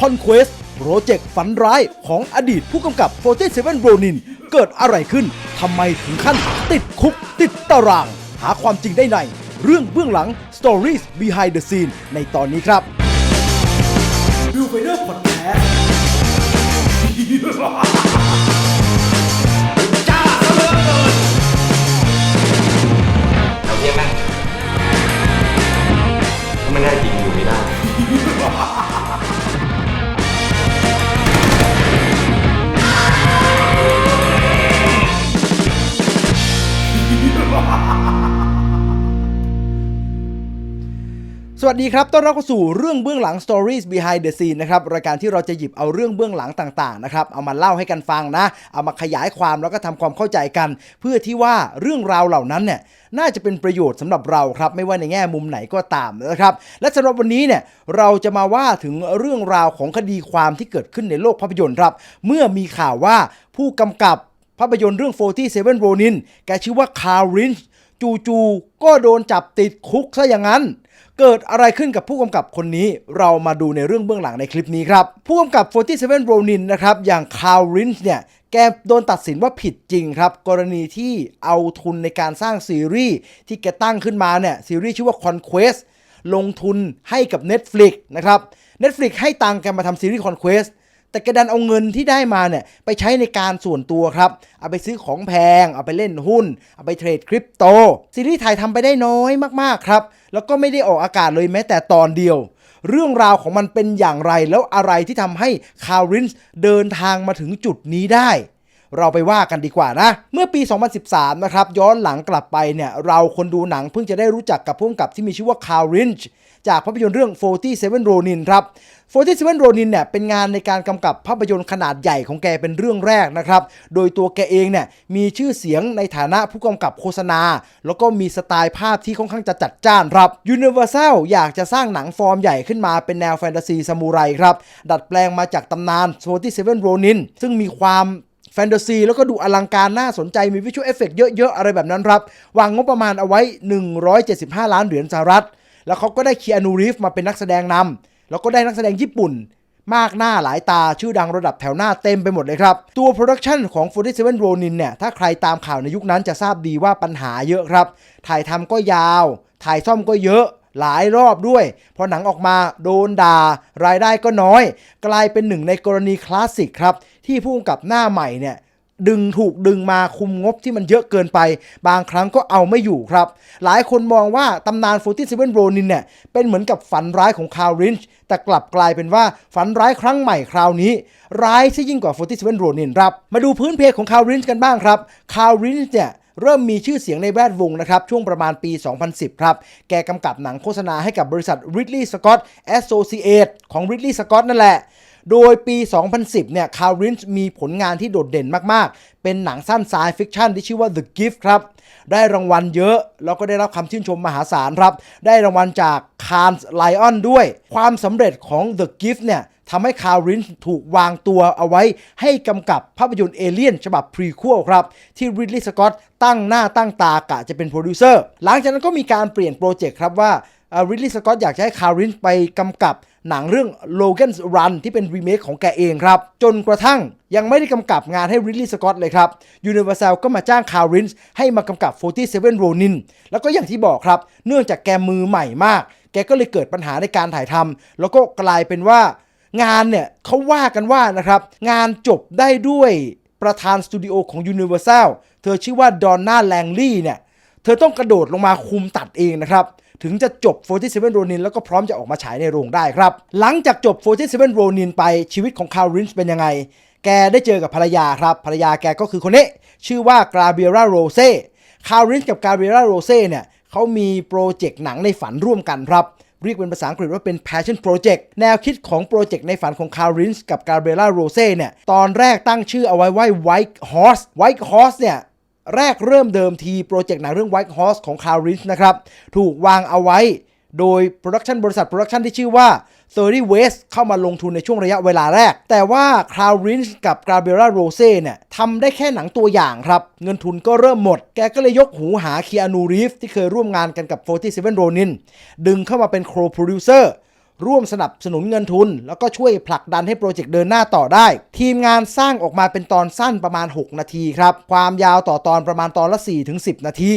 Conquest โปรเจกต์ฝันร้ายของอดีตผู้กำกับ47 Ronin เกิดอะไรขึ้น ทำไมถึงขั้น ติดคุกติดตาราง หาความจริงได้ใน เรื่องเบื้องหลัง Stories Behind the Scene ในตอนนี้ครับดูไปเรื่องพอดแคสต์เอาเทียบไหมถ้าไม่ได้จริง สวัสดีครับ ต้อนรับเข้าสู่เรื่องเบื้องหลัง Stories Behind the Scene นะครับ รายการที่เราจะหยิบเอาเรื่องเบื้องหลังต่างๆ นะครับ เอามาเล่าให้กันฟังนะ เอามาขยายความแล้วก็ทำความเข้าใจกัน เพื่อที่ว่าเรื่องราวเหล่านั้นเนี่ย น่าจะเป็นประโยชน์สำหรับเราครับ ไม่ว่าในแง่มุมไหนก็ตามนะครับ และสำหรับวันนี้เนี่ย เราจะมาว่าถึงเรื่องราวของคดีความที่เกิดขึ้นในโลกภาพยนตร์ครับ เมื่อมีข่าวว่าผู้กำกับภาพยนตร์เรื่อง47 Ronin แกชื่อว่าคาร์รินช์ จู่ๆก็โดนจับติดคุกซะอย่างนั้น เกิดอะไรขึ้นกับผู้กำกับคนนี้เรามาดูในเรื่องเบื้องหลังในคลิปนี้ครับ ผู้กำกับ 47 Ronin นะครับ อย่างคาร์รินช์เนี่ยแกโดนตัดสินว่าผิดจริงครับ กรณีที่เอาทุนในการสร้างซีรีส์ที่แกตั้งขึ้นมาเนี่ยซีรีส์ชื่อว่า Conquest ลงทุนให้กับ Netflix นะครับ Netflix ให้ตังแกมาทำซีรีส์ Conquest แต่แกดันเอาเงินที่ได้มาเนี่ยไปใช้ในการส่วนตัวครับ เอาไปซื้อของแพง เอาไปเล่นหุ้น เอาไปเทรดคริปโต ซีรีส์ไทยทำไปได้น้อยมากๆครับ แล้วก็ไม่ได้ออกอากาศเลยแม้แต่ตอนเดียว เรื่องราวของมันเป็นอย่างไรแล้วอะไรที่ทำให้คารินส์เดินทางมาถึงจุดนี้ได้ เราไปว่ากันดีกว่านะ เมื่อปี 2013 นะครับย้อนหลังกลับไปเนี่ยเราคนดูหนังเพิ่งจะได้รู้จักกับผู้กำกับที่มีชื่อว่าคารินช์จากภาพยนตร์เรื่อง 47 Ronin ครับ 47 Ronin เนี่ยเป็นงานในการกำกับภาพยนตร์ขนาดใหญ่ของแกเป็นเรื่องแรกนะครับ โดยตัวแกเองเนี่ยมีชื่อเสียงในฐานะผู้กำกับโฆษณา แล้วก็มีสไตล์ภาพที่ค่อนข้างจะจัดจ้านครับ Universal อยากจะสร้างหนังฟอร์มใหญ่ขึ้นมาเป็นแนวแฟนตาซีซามูไรครับ ดัดแปลงมาจากตำนาน 47 Ronin ซึ่งมีความ แฟนตาซีแล้วก็ดูอลังการน่าสนใจมีวิชวลเอฟเฟกเยอะๆ อะไรแบบนั้นครับ วางงบประมาณเอาไว้ 175 ล้านเหรียญสหรัฐ แล้วเขาก็ได้คีอานูรีฟมาเป็นนักแสดงนำแล้วก็ได้นักแสดงญี่ปุ่น มากหน้าหลายตาชื่อดังระดับแถวหน้าเต็มไปหมดเลยครับ ตัวโปรดักชันของ 47 Ronin เนี่ย ถ้าใครตามข่าวในยุคนั้นจะทราบดีว่าปัญหาเยอะครับ ถ่ายทำก็ยาว ถ่ายซ่อมก็เยอะ หลายรอบด้วย พอหนังออกมาโดนด่ารายได้ก็น้อย กลายเป็นหนึ่งในกรณีคลาสสิกครับ ที่ผู้กำกับหน้าใหม่เนี่ยดึงถูกดึงมาคุมงบที่มันเยอะเกินไป บางครั้งก็เอาไม่อยู่ครับ หลายคนมองว่าตำนาน 47 Ronin เนี่ยเป็นเหมือนกับฝันร้ายของคาร์รินช์แต่กลับกลายเป็นว่าฝันร้ายครั้งใหม่คราวนี้ ร้ายซะยิ่งกว่า 47 Ronin ครับ มาดูพื้นเพกันคาร์รินช์กันบ้างครับคาร์รินช์เนี่ย เริ่มมีชื่อเสียงในแวดวงนะครับ ช่วงประมาณปี 2010 ครับ แกกำกับหนังโฆษณาให้กับบริษัท Ridley Scott Associates ของ Ridley Scott นั่นแหละ โดยปี 2010 เนี่ย คารินช์มีผลงานที่โดดเด่นมาก ๆ เป็นหนังสั้นไซฟิคชันที่ชื่อว่า The Gift ครับ ได้รางวัลเยอะ แล้วก็ได้รับคำชื่นชมมหาศาลครับ ได้รางวัลจาก Cannes Lion ด้วย ความสำเร็จของ The Gift เนี่ย ทำให้คาริน์ถูกวางตัวเอาไว้ให้กำกับภาพยนตร์เอเลียนฉบับพรีควลครับ ที่ริดลีย์สกอตตั้งหน้าตั้งตากะจะเป็นโปรดิวเซอร์ หลังจากนั้นก็มีการเปลี่ยนโปรเจกต์ครับว่าริดลีย์สกอตอยากจะให้คาริน์ไปกำกับหนังเรื่อง Logan's Run ที่เป็นรีเมคของแกเองครับ จนกระทั่งยังไม่ได้กำกับงานให้ริดลีย์สกอตเลยครับ Universal ก็มาจ้างคารินช์ให้มากำกับ 47 Ronin แล้วก็อย่างที่บอกครับ เนื่องจากแกมือใหม่มาก แกก็เลยเกิดปัญหาในการถ่ายทำแล้วก็กลายเป็นว่า งานเนี่ยเขาว่ากันว่านะครับ งานจบได้ด้วยประธานสตูดิโอของ Universal เธอชื่อว่าดอนน่าแลงลี่เนี่ย เธอต้องกระโดดลงมาคุมตัดเองนะครับ ถึงจะจบ 47 Ronin แล้วก็พร้อมจะออกมาฉายในโรงได้ครับ หลังจากจบ 47 Ronin ไปชีวิตของคารินช์เป็นยังไง แกได้เจอกับภรรยาครับ ภรรยาแกก็คือคนนี้ ชื่อว่ากราเบียราโรเซ่คารินช์กับกราเบียราโรเซ่เนี่ยเขามีโปรเจกต์หนังในฝันร่วมกันครับ เรียกเป็นภาษาอังกฤษว่าเป็น passion project แนวคิดของโปรเจกต์ในฝันของคารินส์กับกาเบรียลาโรเซ่เนี่ย ตอนแรกตั้งชื่อเอาไว้ว่า White Horse White Horse เนี่ยแรกเริ่มเดิมทีโปรเจกต์หนังเรื่อง White Horse ของคารินส์นะครับ ถูกวางเอาไว้โดยโปรดักชันบริษัทโปรดักชันที่ชื่อว่า 30 West เข้ามาลงทุนในช่วงระยะเวลาแรก แต่ว่าคารินช์กับกราเบราโรเซ่เนี่ยทำได้แค่หนังตัวอย่างครับ เงินทุนก็เริ่มหมด แกก็เลยยกหูหาเคีอนูรีฟที่เคยร่วมงานกันกับ 47 Ronin ดึงเข้ามาเป็นโครโปรดิวเซอร์ร่วมสนับสนุนเงินทุน แล้วก็ช่วยผลักดันให้โปรเจกต์เดินหน้าต่อได้ ทีมงานสร้างออกมาเป็นตอนสั้นประมาณ 6 นาทีครับ ความยาวต่อตอนประมาณตอนละ 4-10 นาที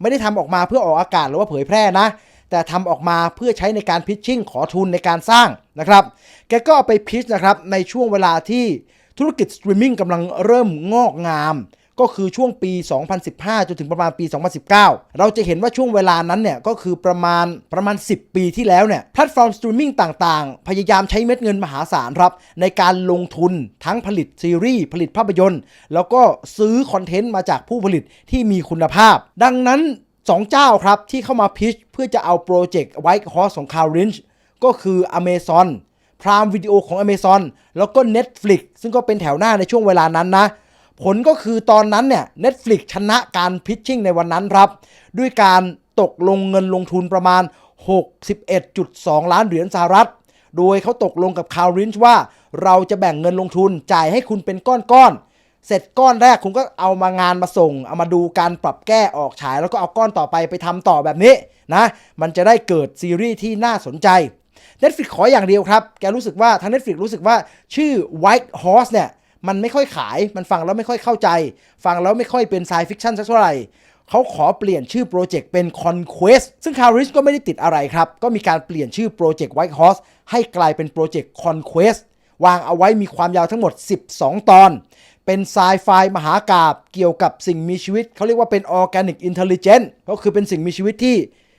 ไม่ได้ทำออกมาเพื่อออกอากาศหรือว่าเผยแพร่นะ แต่ทำออกมาเพื่อใช้ในการพิชชิ่งขอทุนในการสร้างนะครับ แกก็เอาไปพิชนะครับในช่วงเวลาที่ธุรกิจสตรีมมิ่งกำลังเริ่มงอกงาม ก็คือช่วงปี 2015 จนถึงประมาณปี 2019 เราจะเห็นว่าช่วงเวลานั้นเนี่ยก็คือประมาณประมาณ 10 ปีที่แล้วเนี่ยแพลตฟอร์มสตรีมมิ่งต่างๆ พยายามใช้เม็ดเงินมหาศาลครับ ในการลงทุนทั้งผลิตซีรีส์ ผลิตภาพยนตร์ แล้วก็ซื้อคอนเทนต์มาจากผู้ผลิตที่มีคุณภาพ ดังนั้น 2 เจ้าครับ ที่เข้ามาพิชเพื่อจะเอาโปรเจกต์ White Horse ของ Carl Lynch ก็คือ Amazon พรามวิดีโอของ Amazon แล้วก็ Netflix ซึ่งก็เป็นแถวหน้าในช่วงเวลานั้นนะ ผลก็คือตอนนั้นเนี่ย Netflix ชนะการพิชชิ่งในวันนั้นครับ ด้วยการตกลงเงินลงทุนประมาณ 61.2 ล้านเหรียญสหรัฐ โดยเขาตกลงกับคาร์รินช์ว่า เราจะแบ่งเงินลงทุนจ่ายให้คุณเป็นก้อนๆ เสร็จก้อนแรกคุณก็เอามางานมาส่ง เอามาดูการปรับแก้ออกฉาย แล้วก็เอาก้อนต่อไปไปทำต่อแบบนี้นะ มันจะได้เกิดซีรีส์ที่น่าสนใจ Netflix ขออย่างเดียวครับ แกรู้สึกว่าทาง Netflix รู้สึกว่าชื่อ White Horse เนี่ยมันไม่ค่อยขาย มันฟังแล้วไม่ค่อยเข้าใจ ฟังแล้วไม่ค่อยเป็น science fiction สักเท่าไหร่เขาขอเปลี่ยนชื่อโปรเจกต์เป็น Conquest ซึ่ง c a r i s ก็ไม่ได้ติดอะไรครับ ก็มีการเปลี่ยนชื่อโปรเจกต์ White Horse ให้กลายเป็นโปรเจกต์ Conquest วางเอาไว้มีความยาวทั้งหมด 12 ตอน เป็นไซไฟมหากาบเกี่ยวกับสิ่งมีชีวิต เขาเรียกว่าเป็นออแกนิกอินเทลเลเจนต์ก็คือเป็นสิ่งมีชีวิตที่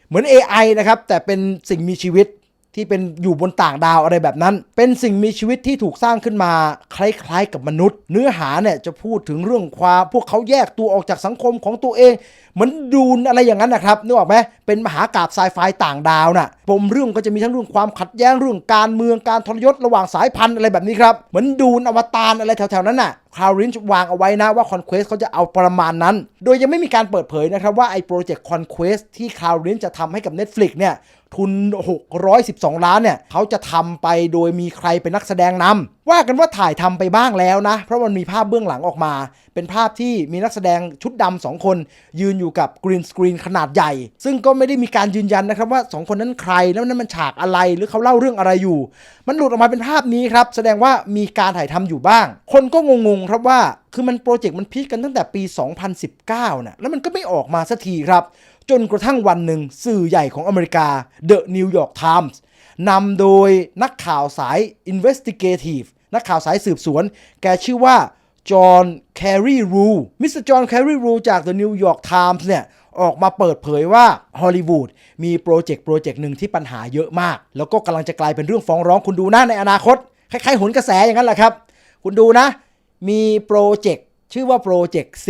เหมือน AI นะครับ แต่เป็นสิ่งมีชีวิต ที่เป็นอยู่บนต่างดาวอะไรแบบนั้น เป็นสิ่งมีชีวิตที่ถูกสร้างขึ้นมา คล้ายๆกับมนุษย์ เนื้อหาเนี่ยจะพูดถึงเรื่องความพวกเขาแยกตัวออกจากสังคมของตัวเอง เหมือนดูนอะไรอย่างนั้นนะครับนึกออกไหมเป็นมหากราบไซไฟต่างดาวน่ะปมเรื่องก็จะมีทั้งเรื่องความขัดแย้งเรื่องการเมืองการทรยศระหว่างสายพันธุ์อะไรแบบนี้ครับเหมือนดูนอวตารอะไรแถวๆนั้นน่ะคารินช์วางเอาไว้นะว่าคอนเควสเขาจะเอาประมาณนั้น โดยยังไม่มีการเปิดเผยนะครับว่าไอ้โปรเจกต์คอนเควสที่คารินจะทำให้กับ Netflix เนี่ย ทุน 612 ล้านเนี่ยเขาจะทำไปโดยมีใครเป็นนักแสดงนำว่ากันว่าถ่ายทำไปบ้างแล้วนะ เพราะมันมีภาพเบื้องหลังออกมา เป็นภาพที่มีนักแสดงชุดดำสองคน ยืนอยู่กับกรีนสกรีนขนาดใหญ่ ซึ่งก็ไม่ได้มีการยืนยันนะครับว่า 2 คนนั้นใครแล้วนั่นมันฉากอะไรหรือเขาเล่าเรื่องอะไรอยู่ มันหลุดออกมาเป็นภาพนี้ครับแสดงว่ามีการถ่ายทำอยู่บ้าง คนก็งงๆครับว่าคือมันโปรเจกต์มันพีคกันตั้งแต่ปี 2019นะแล้วมันก็ไม่ออกมาสักทีครับ จนกระทั่งวันหนึ่งสื่อใหญ่ของอเมริกา The New York Times นำโดยนักข่าวสาย investigative นักข่าวสายสืบสวน แกชื่อว่าจอห์นแครีรูมิสเตอร์จอห์นแครีรูจาก The New York Times เนี่ยออกมาเปิดเผยว่าฮอลลีวูดมีโปรเจกต์โปรเจกต์หนึ่งที่ปัญหาเยอะมาก แล้วก็กำลังจะกลายเป็นเรื่องฟ้องร้องคุณดูนะในอนาคต คล้ายๆหนกระแสอย่างนั้นแหละครับ คุณดูนะ มีโปรเจกต์ ชื่อว่าโปรเจกต์ C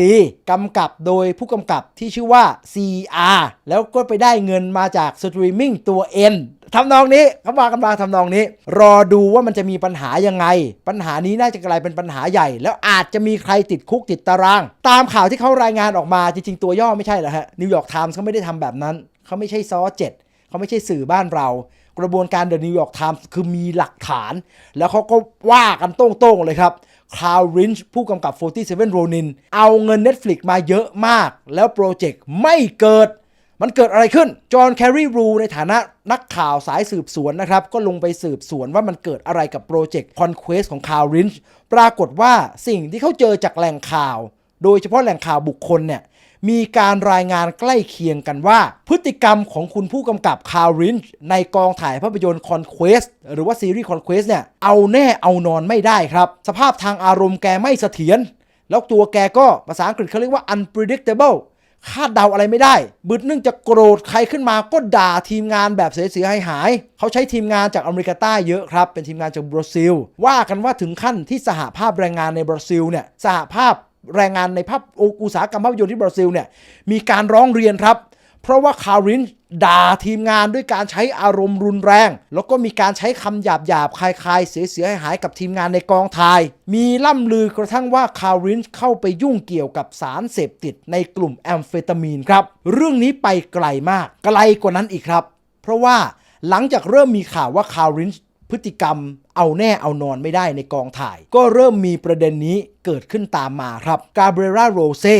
กำกับโดยผู้กำกับที่ชื่อว่า CR แล้วก็ไปได้เงินมาจากสตรีมมิ่งตัว N ทำนองนี้เขามากันมาทำนองนี้ รอดูว่ามันจะมีปัญหายังไง ปัญหานี้น่าจะกลายเป็นปัญหาใหญ่ แล้วอาจจะมีใครติดคุกติดตาราง ตามข่าวที่เขารายงานออกมาจริงๆตัวย่อไม่ใช่เหรอฮะนิวยอร์กไทมส์เขาไม่ได้ทำแบบนั้นเขาไม่ใช่ซอเจ็ดเขาไม่ใช่สื่อบ้านเรา กระบวนการเดอะนิวยอร์กไทมส์คือมีหลักฐาน แล้วเขาก็ว่ากันโต้งๆเลยครับ คาร์รินช์ผู้กำกับ 47 Ronin เอาเงิน Netflix มาเยอะมาก แล้วโปรเจกต์ไม่เกิด มันเกิดอะไรขึ้น จอห์นแครีรูในฐานะนักข่าวสายสืบสวนนะครับ ก็ลงไปสืบสวนว่ามันเกิดอะไรกับโปรเจกต์ Conquest ของคาร์รินช์ปรากฏว่าสิ่งที่เขาเจอจากแหล่งข่าว โดยเฉพาะแหล่งข่าวบุคคลเนี่ย มีการรายงานใกล้เคียงกันว่า พฤติกรรมของคุณผู้กำกับคารินช์ในกองถ่ายภาพยนตร์ Conquest หรือว่าซีรีส์ Conquest เนี่ย เอาแน่เอานอนไม่ได้ครับ สภาพทางอารมณ์แกไม่เสถียรแล้วตัวแกก็ภาษาอังกฤษเขาเรียกว่า unpredictable คาดเดาอะไรไม่ได้ บึดนึงจะโกรธใครขึ้นมาก็ด่าทีมงานแบบเสียหายหาย เขาใช้ทีมงานจากอเมริกาใต้เยอะครับ เป็นทีมงานจากบราซิล ว่ากันว่าถึงขั้นที่สหภาพแรงงานในบราซิลเนี่ย สหภาพ แรงงานในภาพอุตสาหกรรมภาพยนตร์ที่บราซิลเนี่ยมีการร้องเรียนครับ เพราะว่าคารินด่าทีมงานด้วยการใช้อารมณ์รุนแรง แล้วก็มีการใช้คำหยาบหยาบคลายๆเสียหายหายๆกับทีมงานในกองถ่าย มีล่ำลือกระทั่งว่าคารินเข้าไปยุ่งเกี่ยวกับสารเสพติดในกลุ่มแอมเฟตามีนครับ เรื่องนี้ไปไกลมากไกลกว่านั้นอีกครับ เพราะว่าหลังจากเริ่มมีข่าวว่าคาริน พฤติกรรมเอาแน่เอานอนไม่ได้ในกองถ่าย ก็เริ่มมีประเด็นนี้เกิดขึ้นตามมาครับกาเบรียลโรเซ่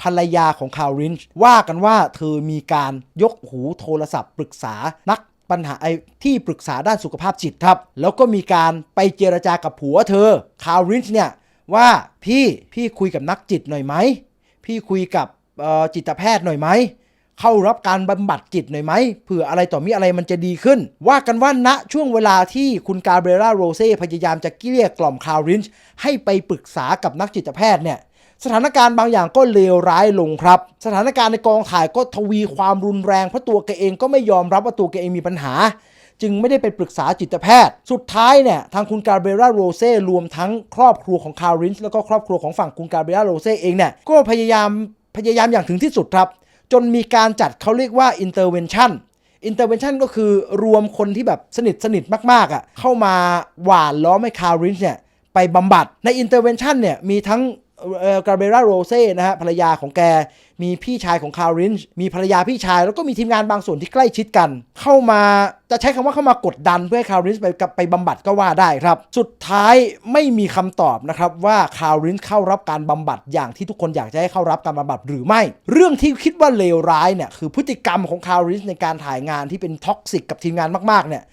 ภรรยาของคารินช์ว่ากันว่าเธอมีการยกหูโทรศัพท์ปรึกษานักปัญหาไอ้ที่ปรึกษาด้านสุขภาพจิตครับ แล้วก็มีการไปเจรจากับผัวเธอคารินช์เนี่ยว่าพี่พี่คุยกับนักจิตหน่อยไหม พี่คุยกับจิตแพทย์หน่อยไหม เข้ารับการบำบัดจิตหน่อยไหมเผื่ออะไรต่อมีอะไรมันจะดีขึ้น ว่ากันว่าณช่วงเวลาที่คุณกาเบรียลาโรเซ่พยายามจะเกลี้ยกล่อมคารินช์ให้ไปปรึกษากับนักจิตแพทย์เนี่ยสถานการณ์บางอย่างก็เลวร้ายลงครับ สถานการณ์ในกองถ่ายก็ทวีความรุนแรงเพราะตัวแกเองก็ไม่ยอมรับว่าตัวแกเองมีปัญหา จึงไม่ได้ไปปรึกษาจิตแพทย์ สุดท้ายเนี่ยทางคุณกาเบรียลาโรเซ่รวมทั้งครอบครัวของคารินช์แล้วก็ครอบครัวของฝั่งคุณกาเบรียลาโรเซ่เองเนี่ยก็พยายามพยายามอย่างถึงที่สุดครับ จนมีการจัดเขาเรียกว่า intervention intervention ก็คือรวมคนที่แบบสนิทสนิทมากๆอะเข้ามาหว่านล้อมให้คารินช์เนี่ยไปบำบัดใน intervention เนี่ยมีทั้ง กาเบราโรเซ่นะฮะภรรยาของแก มีพี่ชายของคารินช์มีภรรยาพี่ชาย แล้วก็มีทีมงานบางส่วนที่ใกล้ชิดกัน เข้ามาจะใช้คำว่าเข้ามากดดันเพื่อให้คารินช์ไปกับไปบำบัดก็ว่าได้ครับ สุดท้ายไม่มีคำตอบนะครับว่าคารินช์เข้ารับการบำบัดอย่างที่ทุกคนอยากจะให้เข้ารับการบำบัดหรือไม่ เรื่องที่คิดว่าเลวร้ายเนี่ยคือพฤติกรรมของคารินช์ในการถ่ายงานที่เป็นท็อกซิกกับทีมงานมากๆเนี่ย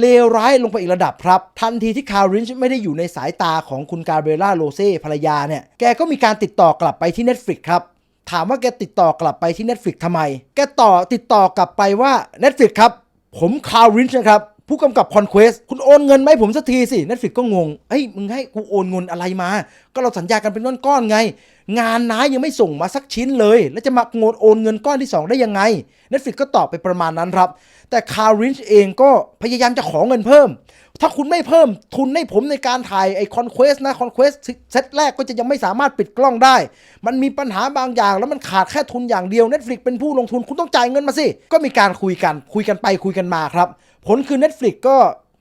เลวร้ายลงไปอีกระดับครับ ทันทีที่คารินช์ไม่ได้อยู่ในสายตาของคุณกาเบรียลาโรเซ่ภรรยาเนี่ย แกก็มีการติดต่อกลับไปที่ Netflix ครับถามว่าแกติดต่อกลับไปที่ Netflix ทำไม แกต่อติดต่อกลับไปว่า Netflix ครับ ผมคารินช์นะครับ ผู้กำกับคอนเควสคุณโอนเงินไหมผมสักทีสิ Netflix ก็งงเฮ้ย มึงให้กูโอนเงินอะไรมา ก็เราสัญญากันเป็นก้อนๆไง งานน้ายังไม่ส่งมาสักชิ้นเลย แล้วจะมาโงนโอนเงินก้อนที่ 2 ได้ยังไง Netflix ก็ตอบไปประมาณนั้นครับ แต่คารินช์เองก็พยายามจะขอเงินเพิ่ม ถ้าคุณไม่เพิ่มทุนให้ผมในการถ่ายไอคอนเควสนะคอนเควสเซตแรกก็จะยังไม่สามารถปิดกล้องได้ มันมีปัญหาบางอย่าง แล้วมันขาดแค่ทุนอย่างเดียว Netflix เป็นผู้ลงทุนคุณต้องจ่ายเงินมาสิก็มีการคุยกันคุยกันไปคุยกันมาครับ ผลคือ Netflix ก็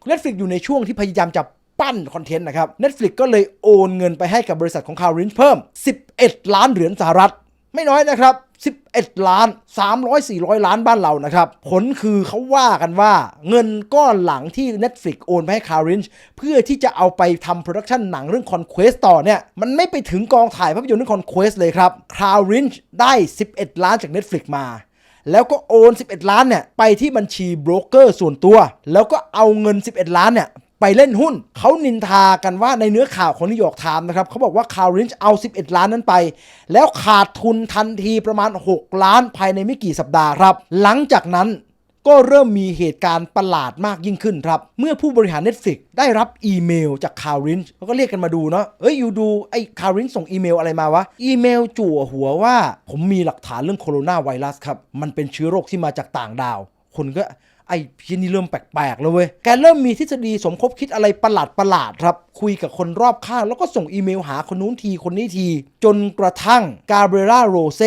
Netflix อยู่ในช่วงที่พยายามจะปั้นคอนเทนต์นะครับ Netflix ก็เลยโอนเงินไปให้กับบริษัทของคารินช์เพิ่ม 11 ล้านเหรียญสหรัฐ ไม่น้อยนะครับ 11 ล้าน 300 400 ล้านบ้านเรานะครับ ผลคือเขาว่ากันว่าเงินก้อนหลังที่ Netflix โอนไปให้คารินช์เพื่อที่จะเอาไปทำโปรดักชันหนังเรื่อง Conquest ต่อเนี่ย มันไม่ไปถึงกองถ่ายภาพยนตร์เรื่อง Conquest เลยครับคารินช์ได้ 11 ล้านจาก Netflix มา แล้วก็โอน 11 ล้านเนี่ยไปที่บัญชีโบรกเกอร์ส่วนตัว แล้วก็เอาเงิน 11 ล้านเนี่ยไปเล่นหุ้น เขานินทากันว่าในเนื้อข่าวของนิวยอร์กไทม์นะครับเขาบอกว่าคารินช์เอา 11 ล้านนั้นไป แล้วขาดทุนทันทีประมาณ 6 ล้านภายในไม่กี่สัปดาห์ครับ หลังจากนั้น ก็เริ่มมีเหตุการณ์ประหลาดมากยิ่งขึ้นครับ เมื่อผู้บริหาร Netflix ได้รับอีเมลจากคารินช์เขาก็เรียกกันมาดูเนาะเอ้ยอยู่ดูไอ้คารินช์ส่งอีเมลอะไรมาวะ อีเมลจั่วหัวว่า ผมมีหลักฐานเรื่องโคโรนาไวรัสครับ มันเป็นเชื้อโรคที่มาจากต่างดาว คนก็ไอ้พี่นี่เริ่มแปลกๆแล้วเว้ย แกเริ่มมีทฤษฎีสมคบคิดอะไรประหลาดประหลาดๆครับ คุยกับคนรอบข้างแล้วก็ส่งอีเมลหาคนนู้นทีคนนี้ที จนกระทั่งกาเบรียลาโรเซ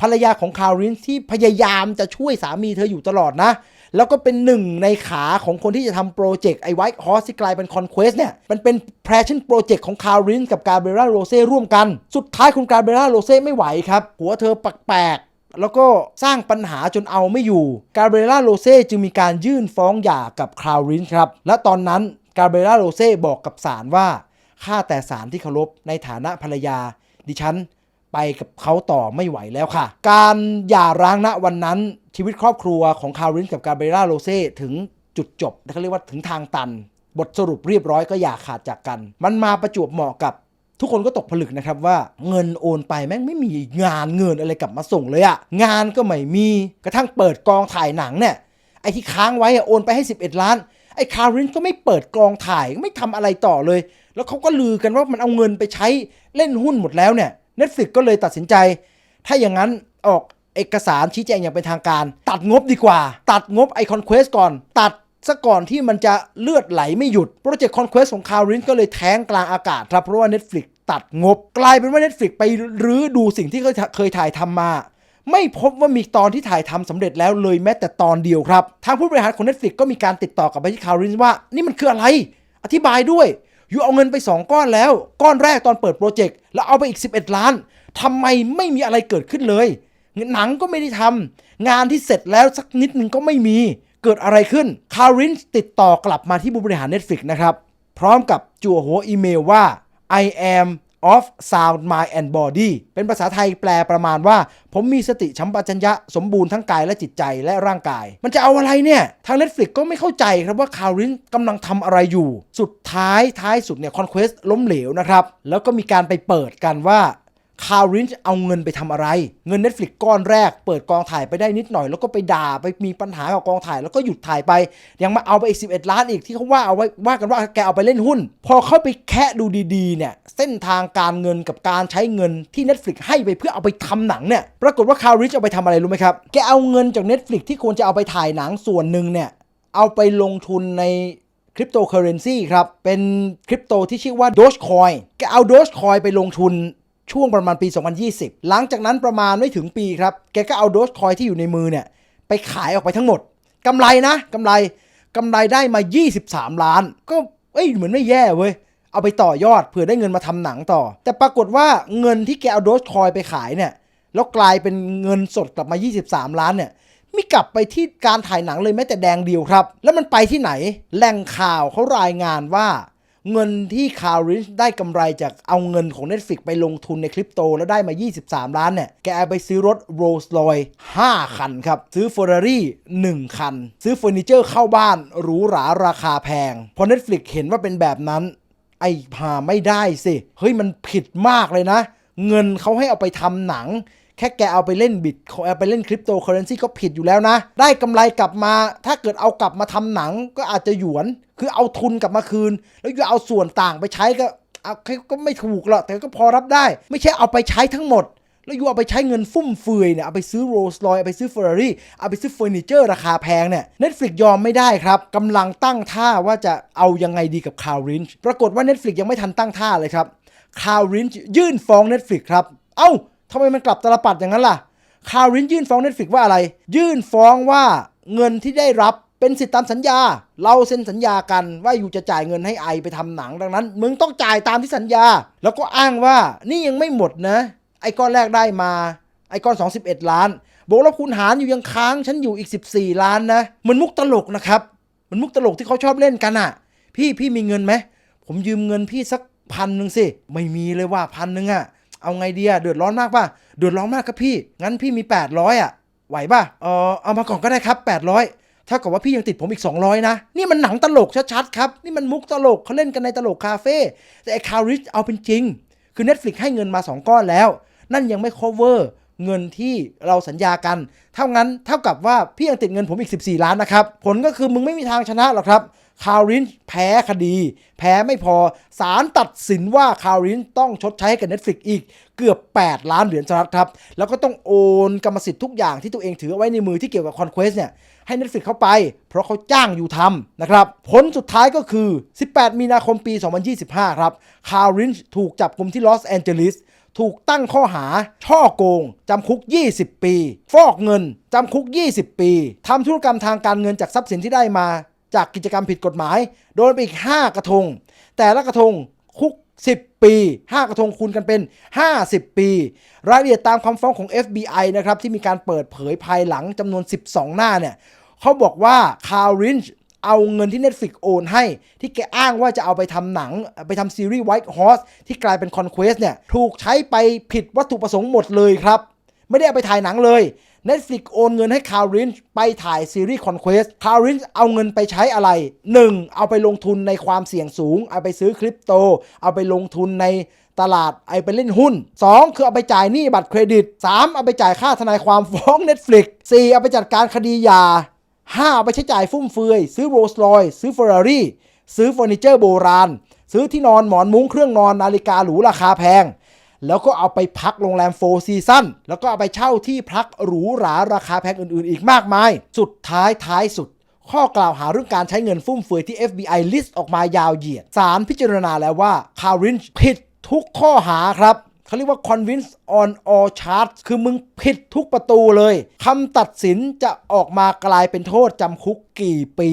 ภรรยาของคารินที่พยายามจะช่วยสามีเธออยู่ตลอดนะ แล้วก็เป็นหนึ่งในขาของคนที่จะทำโปรเจกต์ไอไวท์ฮอสที่กลายเป็นคอนเควสเนี่ย มันเป็นแพชชั่นโปรเจกต์ของคารินกับกาเบรียลาโรเซ่ร่วมกัน สุดท้ายคุณกาเบรียลาโรเซ่ไม่ไหวครับ หัวเธอแปลกแล้วก็สร้างปัญหาจนเอาไม่อยู่ กาเบรียลาโรเซ่จึงมีการยื่นฟ้องหย่ากับคารินครับ และตอนนั้นกาเบรียลาโรเซ่บอกกับศาลว่าข้าแต่ศาลที่เคารพในฐานะภรรยา ดิฉัน ไปกับเขาต่อไม่ไหวแล้วค่ะ การหย่าร้างณวันนั้นชีวิตครอบครัวของคารินกับกาเบราโรเซ่ถึงจุดจบเขาเรียกว่าถึงทางตัน บทสรุปเรียบร้อยก็อย่าขาดจากกัน มันมาประจวบเหมาะกับทุกคนก็ตกผลึกนะครับว่าเงินโอนไปแม่งไม่มีงานเงินอะไรกลับมาส่งเลยอะงานก็ไม่มีกระทั่งเปิดกองถ่ายหนังเนี่ยไอ้ที่ค้างไว้โอนไปให้ 11 ล้านไอ้คารินก็ไม่เปิดกองถ่ายไม่ทำอะไรต่อเลย แล้วเขาก็ลือกันว่ามันเอาเงินไปใช้เล่นหุ้นหมดแล้วเนี่ย Netflix ก็เลยตัดสินใจ ถ้าอย่างนั้นออกเอกสารชี้แจงอย่างเป็นทางการ ตัดงบดีกว่า ตัดงบไอคอนเควสก่อน ตัดซะก่อนที่มันจะเลือดไหลไม่หยุด โปรเจกต์คอนเควสของคารินก็เลยแท้งกลางอากาศครับ เพราะว่า Netflix ตัดงบ กลายเป็นว่า Netflix ไปรื้อดูสิ่งที่เคยเคยถ่ายทำมา ไม่พบว่ามีตอนที่ถ่ายทำสำเร็จแล้วเลยแม้แต่ตอนเดียวครับ ทางผู้บริหารของ Netflix ก็มีการติดต่อกับไปที่คารินว่า นี่มันคืออะไร อธิบายด้วย ยู่เอาเงินไป 2 ก้อนแล้ว ก้อนแรกตอนเปิดโปรเจกต์แล้วเอาไปอีก 11 ล้านทำไมไม่มีอะไรเกิดขึ้นเลย หนังก็ไม่ได้ทำงานที่เสร็จแล้วสักนิดนึงก็ไม่มีเกิดอะไรขึ้นคารินติดต่อกลับมาที่ผู้บริหาร Netflix นะครับ พร้อมกับจั่วหัวอีเมลว่า I am of sound mind and body เป็นภาษาไทยแปลประมาณว่า ผมมีสติชัมปชัญญะสมบูรณ์ทั้งกายและจิตใจและร่างกาย มันจะเอาอะไรเนี่ย ทาง Netflix ก็ไม่เข้าใจครับว่าคารินกำลังทำอะไรอยู่ สุดท้ายท้ายสุดเนี่ย Conquest ล้มเหลวนะครับ แล้วก็มีการไปเปิดกันว่า คารินจ์เอาเงินไปทำอะไร เงิน Netflix ก้อนแรก เปิดกองถ่ายไปได้นิดหน่อย แล้วก็ไปด่าไปมีปัญหากับกองถ่าย แล้วก็หยุดถ่ายไป ยังมาเอาไปอีก 11 ล้านอีกที่เขาว่าเอาไว้ว่ากันว่าแกเอาไปเล่นหุ้น พอเข้าไปแคะดูดีๆเนี่ยเส้นทางการเงินกับการใช้เงินที่ Netflix ให้ไปเพื่อเอาไปทำหนังเนี่ยปรากฏว่าคารินจ์เอาไปทำอะไรรู้ไหมครับแกเอาเงินจาก Netflix ที่ควรจะเอาไปถ่ายหนังส่วนหนึ่งเนี่ยเอาไปลงทุนในคริปโตเคอเรนซีครับเป็นคริปโตที่ชื่อว่า Dogecoin แกเอา Dogecoin ไปลงทุน ช่วงประมาณปี 2020 หลังจากนั้นประมาณไม่ถึงปีครับ แกก็เอา Dogecoin ที่อยู่ในมือเนี่ย ไปขายออกไปทั้งหมด กำไรนะกำไรกำไรได้มา 23 ล้าน ก็เอ้ยเหมือนไม่แย่เว้ย เอาไปต่อยอดเผื่อได้เงินมาทำหนังต่อ แต่ปรากฏว่าเงินที่แกเอา Dogecoin ไปขายเนี่ย แล้วกลายเป็นเงินสดกลับมา 23 ล้านเนี่ยไม่กลับไปที่การถ่ายหนังเลยแม้แต่แดงเดียวครับ แล้วมันไปที่ไหน แหล่งข่าวเขารายงานว่า เงินที่คาริชได้กำไรจากเอาเงินของ Netflix ไปลงทุนในคริปโต แล้วได้มา 23 ล้านเนี่ย แกเอาไปซื้อรถ Rolls Royce 5 คันครับ ซื้อ Ferrari 1 คัน ซื้อเฟอร์นิเจอร์เข้าบ้านหรูหราราคาแพง พอ Netflix เห็นว่าเป็นแบบนั้น ไอ้พาไม่ได้สิ เฮ้ยมันผิดมากเลยนะ เงินเขาให้เอาไปทำหนัง แค่แกเอาไปเล่นบิตเอาไปเล่นคริปโตเคอเรนซีก็ผิดอยู่แล้วนะ ได้กำไรกลับมา ถ้าเกิดเอากลับมาทำหนังก็อาจจะหยวน คือเอาทุนกลับมาคืน แล้วอยู่เอาส่วนต่างไปใช้ก็เอาก็ไม่ถูกหรอกแต่ก็พอรับได้ ไม่ใช่เอาไปใช้ทั้งหมด แล้วอยู่เอาไปใช้เงินฟุ่มเฟือยเนี่ยเอาไปซื้อโรลส์รอยเอาไปซื้อเฟอร์รารี่เอาไปซื้อเฟอร์นิเจอร์ราคาแพงเนี่ย Netflix ยอมไม่ได้ครับกำลังตั้งท่าว่าจะเอายังไงดีกับคารินช์ปรากฏว่า Netflix ยังไม่ทันตั้งท่าเลยครับคารินช์ยื่นฟ้อง Netflix ครับ เอ้า ทำไมมันกลับตลปัดอย่างนั้นล่ะ คารินยื่นฟ้อง Netflix ว่าอะไร ยื่นฟ้องว่าเงินที่ได้รับเป็นสิทธิตามสัญญา เราเซ็นสัญญากันว่าอยู่จะจ่ายเงินให้ไอไปทำหนังดังนั้น มึงต้องจ่ายตามที่สัญญา แล้วก็อ้างว่านี่ยังไม่หมดนะ ไอ้ก้อนแรกได้มา ไอ้ก้อน 21 ล้านบอกแล้วคุณหารอยู่ยังค้างฉันอยู่อีก 14 ล้านนะมือนมุกตลกนะครับมือนมุกตลกที่เขาชอบเล่นกันอะพี่พี่มีเงินไหมผมยืมเงินพี่สักพันหนึ่งสิไม่มีเลยว่าพันหนึ่งอะ เอาไงดีอะเดือดร้อนมากป่ะเดือดร้อนมากครับพี่ งั้นพี่มี 800อะไหวป่ะเออเอามาก่อนก็ได้ครับ 800 ถ้ากับว่าพี่ยังติดผมอีก 200 นะ นี่มันหนังตลกชัดๆครับ นี่มันมุกตลกเขาเล่นกันในตลกคาเฟ่แต่ไอ้คาริชเอาเป็นจริง คือ Netflix ให้เงินมา 2 ก้อนแล้ว นั่นยังไม่ cover เงินที่เราสัญญากัน เท่างั้นเท่ากับว่าพี่ยังติดเงินผมอีก 14 ล้านนะครับ ผลก็คือมึงไม่มีทางชนะหรอกครับ คารินแพ้คดี แพ้ไม่พอศาลตัดสินว่าคารินต้องชดใช้ให้กับ Netflix อีกเกือบ 8 ล้านเหรียญสหรัฐครับ แล้วก็ต้องโอนกรรมสิทธิ์ทุกอย่างที่ตัวเองถือเอาไว้ในมือที่เกี่ยวกับ Conquest เนี่ย ให้ Netflix เข้าไป เพราะเขาจ้างอยู่ทำนะครับ ผลสุดท้ายก็คือ 18 มีนาคมปี 2025 ครับคารินถูกจับกุมที่ลอสแอนเจลิสถูกตั้งข้อหา ช่อโกง จำคุก 20 ปี ฟอกเงิน จำคุก 20 ปี ทำธุรกรรมทางการเงินจากทรัพย์สินที่ได้มา จากกิจกรรมผิดกฎหมาย โดนไปอีก 5 กระทง แต่ละกระทงคุก 10 ปี 5 กระทงคูณกันเป็น 50 ปี รายละเอียดตามคำฟ้องของ FBI นะครับ ที่มีการเปิดเผยภายหลังจำนวน 12 หน้าเนี่ยเขาบอกว่าคารินช์เอาเงินที่ Netflix โอนให้ ที่แกอ้างว่าจะเอาไปทำหนัง ไปทำซีรีส์ White Horse ที่กลายเป็น Conquest เนี่ย ถูกใช้ไปผิดวัตถุประสงค์หมดเลยครับ ไม่ได้เอาไปถ่ายหนังเลย Netflix โอนเงินให้คารินช์ไปถ่ายซีรีส์ Conquest คารินช์เอาเงินไปใช้อะไร 1. เอาไปลงทุนในความเสี่ยงสูง เอาไปซื้อคริปโต เอาไปลงทุนในตลาดไอไปเล่นหุ้น 2 คือเอาไปจ่ายหนี้บัตรเครดิต 3 เอาไปจ่ายค่าทนายความฟ้อง Netflix 4 เอาไปจัดการคดียา 5 เอาไปใช้จ่ายฟุ่มเฟือย ซื้อโรลส์รอยซื้อเฟอร์รารี่ซื้อเฟอร์นิเจอร์โบราณ ซื้อที่นอนหมอนมุ้งเครื่องนอนนาฬิกาหรูราคาแพง แล้วก็เอาไปพักโรงแรมโฟร์ซีซั่นแล้วก็เอาไปเช่าที่พักหรูหราราคาแพงอื่นๆ อีกมากมาย สุดท้ายท้ายสุด ข้อกล่าวหาเรื่องการใช้เงินฟุ่มเฟือยที่ FBI list ออกมายาวเหยียดศาลพิจารณาแล้วว่าคารินผิดทุกข้อหาครับเขาเรียกว่า convince on all charges คือมึงผิดทุกประตูเลย คำตัดสินจะออกมากลายเป็นโทษจำคุกกี่ปี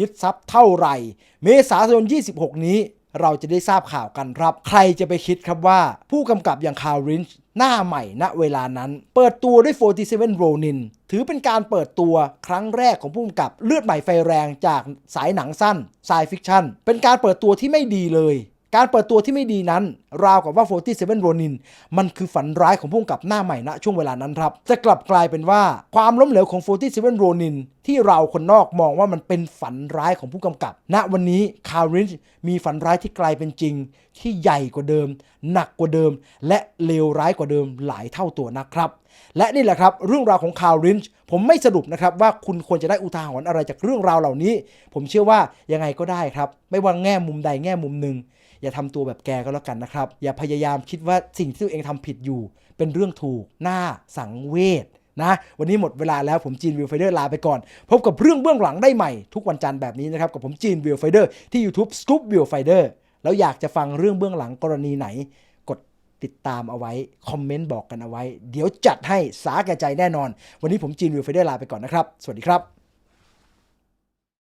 ยึดทรัพย์เท่าไหร่ เมษายน 26 นี้ เราจะได้ทราบข่าวกันครับ ใครจะไปคิดครับว่า ผู้กำกับอย่างคารินช์หน้าใหม่ณเวลานั้น เปิดตัวด้วย 47 Ronin ถือเป็นการเปิดตัวครั้งแรกของผู้กำกับเลือดใหม่ไฟแรงจากสายหนังสั้นไซฟิกชันเป็นการเปิดตัวที่ไม่ดีเลย การเปิดตัวที่ไม่ดีนั้น ราวกับว่า 47 Ronin มันคือฝันร้ายของผู้กำกับหน้าใหม่ณช่วงเวลานั้นครับจะกลับกลายเป็นว่าความล้มเหลวของ 47 Ronin ที่เราคนนอกมองว่ามันเป็นฝันร้ายของผู้กำกับ ณวันนี้คารินมีฝันร้ายที่กลายเป็นจริง ที่ใหญ่กว่าเดิม หนักกว่าเดิม และเลวร้ายกว่าเดิมหลายเท่าตัวนะครับ และนี่แหละครับเรื่องราวของคารินช์ผมไม่สรุปนะครับว่าคุณควรจะได้อุทาหรณ์อะไรจากเรื่องราวเหล่านี้ ผมเชื่อว่ายังไงก็ได้ครับ ไม่ว่าแง่มุมใดแง่มุมหนึ่ง อย่าทำตัวแบบแกก็แล้วกันนะครับ อย่าพยายามคิดว่าสิ่งที่ตัวเองทำผิดอยู่ เป็นเรื่องถูกหน้าสังเวชนะวันนี้หมดเวลาแล้วผมจีนวิวไฟเดอร์ลาไปก่อน พบกับเรื่องเบื้องหลังได้ใหม่ทุกวันจันทร์แบบนี้นะครับ กับผมจีนวิวไฟเดอร์ที่ YouTube Scoop v i e w f i d e r แล้วอยากจะฟังเรื่องเบื้องหลังกรณีไหน กดติดตามเอาไว้ คอมเมนต์บอกกันเอาไว้ เดี๋ยวจัดให้สาแก่ใจแน่นอน วันนี้ผมจีนวิวไฟเดอร์ลาไปก่อนนะครับ สวัสดีครับ